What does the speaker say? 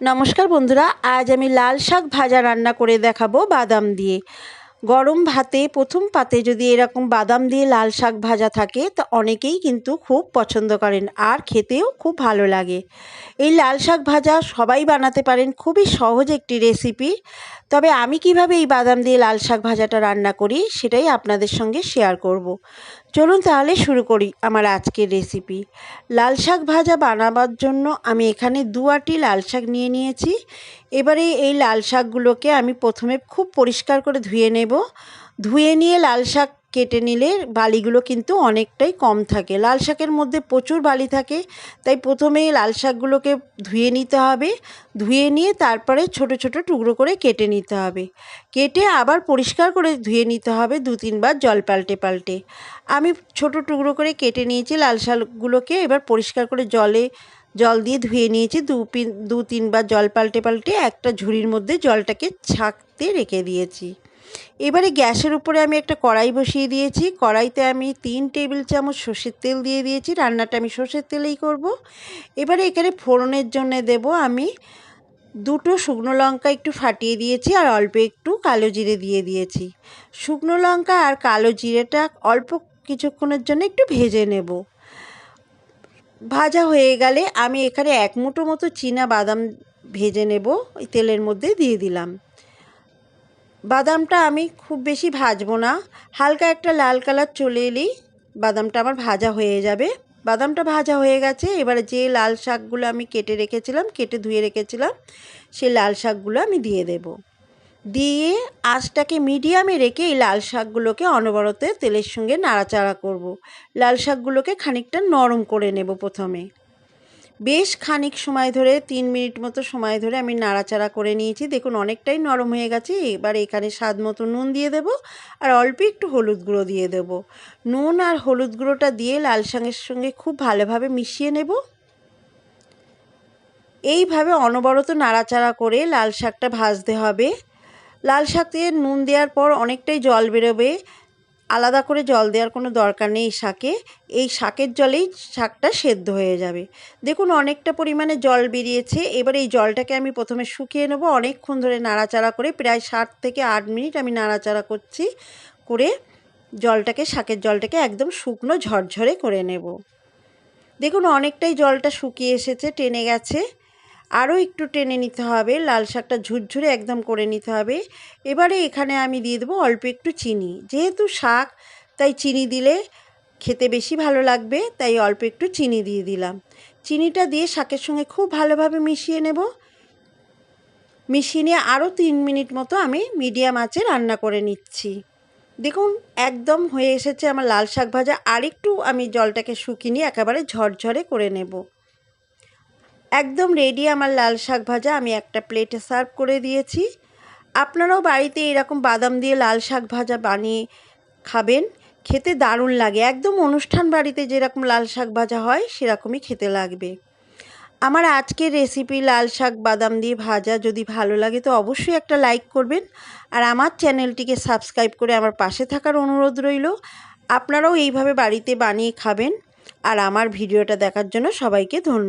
নমস্কার বন্ধুরা, আজ আমি লাল শাক ভাজা রান্না করে দেখাবো বাদাম দিয়ে। গরম ভাতে, প্রথম পাতে যদি এরকম বাদাম দিয়ে লাল শাক ভাজা থাকে, তা অনেকেই কিন্তু খুব পছন্দ করেন আর খেতেও খুব ভালো লাগে। এই লাল শাক ভাজা সবাই বানাতে পারেন, খুবই সহজ একটি রেসিপি তবে আমি কীভাবে এই বাদাম দিয়ে লাল শাক ভাজাটা রান্না করি, সেটাই আপনাদের সঙ্গে শেয়ার করব। চলুন তাহলে শুরু করি আমার আজকের রেসিপি লাল শাক ভাজা বানাবার জন্য আমি এখানে দু আটি লাল শাক নিয়ে নিয়েছি। এবারে এই লাল শাকগুলোকে আমি প্রথমে খুব পরিষ্কার করে ধুয়ে নেব। ধুয়ে নিয়ে লাল শাক কেটে নিলে বালিগুলো কিন্তু অনেকটাই কম থাকে। লাল শাকের মধ্যে প্রচুর বালি থাকে, তাই প্রথমে লাল শাকগুলোকে ধুয়ে নিতে হবে। ধুয়ে নিয়ে তারপরে ছোট ছোট টুকরো করে কেটে নিতে হবে। কেটে আবার পরিষ্কার করে ধুয়ে নিতে হবে দু তিনবার জল পাল্টে পাল্টে। আমি ছোট টুকরো করে কেটে নিয়েছি লাল শাকগুলোকে, এবার পরিষ্কার করে জলে, জল দিয়ে ধুয়ে নিয়েছি দু দু তিনবার জল পাল্টে পাল্টে একটা ঝুড়ির মধ্যে জলটাকে ছাঁকতে রেখে দিয়েছি। এবারে গ্যাসের উপরে আমি একটা কড়াই বসিয়ে দিয়েছি। কড়াইতে আমি তিন টেবিল চামচ সর্ষের তেল দিয়ে দিয়েছি। রান্নাটা আমি সর্ষের তেলেই করব। এবারে এখানে ফোড়নের জন্য দেব আমি দুটো শুকনো লঙ্কা একটু ফাটিয়ে দিয়েছি আর অল্প একটু কালো জিরে দিয়ে দিয়েছি। শুকনো লঙ্কা আর কালো জিরেটা অল্প কিছুক্ষণের জন্য একটু ভেজে নেব। ভাজা হয়ে গেলে আমি এখানে এক মুঠো মতো চীনা বাদাম ভেজে নেব। তেলের মধ্যে দিয়ে দিলাম। বাদামটা আমি খুব বেশি ভাজবো না। হালকা একটা লাল কালার চলে এলেই বাদামটা আমার ভাজা হয়ে যাবে। বাদামটা ভাজা হয়ে গেছে, এবারে যে লাল শাকগুলো আমি কেটে রেখেছিলাম, কেটে ধুয়ে রেখেছিলাম সেই লাল শাকগুলো আমি দিয়ে দেব। দিয়ে আঁচটাকে মিডিয়ামে রেখে এই লাল শাকগুলোকে অনবরতে তেলের সঙ্গে নাড়াচাড়া করব। লাল শাকগুলোকে খানিকটা নরম করে নেব প্রথমে। বেশ খানিক সময় ধরে, তিন মিনিট মতো সময় ধরে আমি নাড়াচাড়া করে নিয়েছি। দেখুন, অনেকটাই নরম হয়ে গেছে। এবার এখানে স্বাদ মতো নুন দিয়ে দেব আর অল্প একটু হলুদ গুঁড়ো দিয়ে দেব। নুন আর হলুদ গুঁড়োটা দিয়ে লাল শাকের সঙ্গে খুব ভালোভাবে মিশিয়ে নেব। এইভাবে অনবরত নাড়াচাড়া করে লাল শাকটা ভাজতে হবে। লাল শাক দিয়ে নুন দেওয়ার পর অনেকটাই জল বেরোবে। আলাদা করে জল দেওয়ার কোনো দরকার নেই শাকে। এই শাকের জলেই শাকটা সেদ্ধ হয়ে যাবে। দেখুন অনেকটা পরিমাণে জল বেরিয়েছে। এবার এই জলটাকে আমি প্রথমে শুকিয়ে নেব। অনেকক্ষণ ধরে নাড়াচাড়া করে প্রায় ষাট থেকে আট মিনিট আমি নাড়াচাড়া করছি করে জলটাকে, শাকের জলটাকে একদম শুকনো ঝরঝরে করে নেব। দেখুন অনেকটাই জলটা শুকিয়ে এসেছে, টেনে গেছে। আরও একটু টেনে নিতে হবে, লাল শাকটা ঝুরঝুরে একদম করে নিতে হবে। এবারে এখানে আমি দিয়ে দেবো অল্প একটু চিনি। যেহেতু শাক, তাই চিনি দিলে খেতে বেশি ভালো লাগবে, তাই অল্প একটু চিনি দিয়ে দিলাম। চিনিটা দিয়ে শাকের সঙ্গে খুব ভালোভাবে মিশিয়ে নেব। মিশিয়ে নিয়ে আরও তিন মিনিট মতো আমি মিডিয়াম আঁচে রান্না করে নিচ্ছি। দেখুন, একদম হয়ে এসেছে আমার লাল শাক ভাজা। আরেকটু আমি জলটাকে শুকিয়ে নিয়ে একেবারে ঝরঝরে করে নেব। একদম রেডি আমার লাল শাক ভাজা, আমি একটা প্লেটে সার্ভ করে দিয়েছি। আপনারাও বাড়িতে এরকম বাদাম দিয়ে লাল শাক ভাজা বানিয়ে খাবেন, খেতে দারুণ লাগে। একদম অনুষ্ঠান বাড়িতে যেরকম লাল শাক ভাজা হয়, সেরকমই খেতে লাগবে। আমার আজকের রেসিপি লাল শাক বাদাম দিয়ে ভাজা, যদি ভালো লাগে তো অবশ্যই একটা লাইক করবেন। আর আমার চ্যানেলটিকে সাবস্ক্রাইব করে আমার পাশে থাকার অনুরোধ রইল। আপনারাও এইভাবে বাড়িতে বানিয়ে খাবেন। আর আমার ভিডিওটা দেখার জন্য সবাইকে ধন্যবাদ।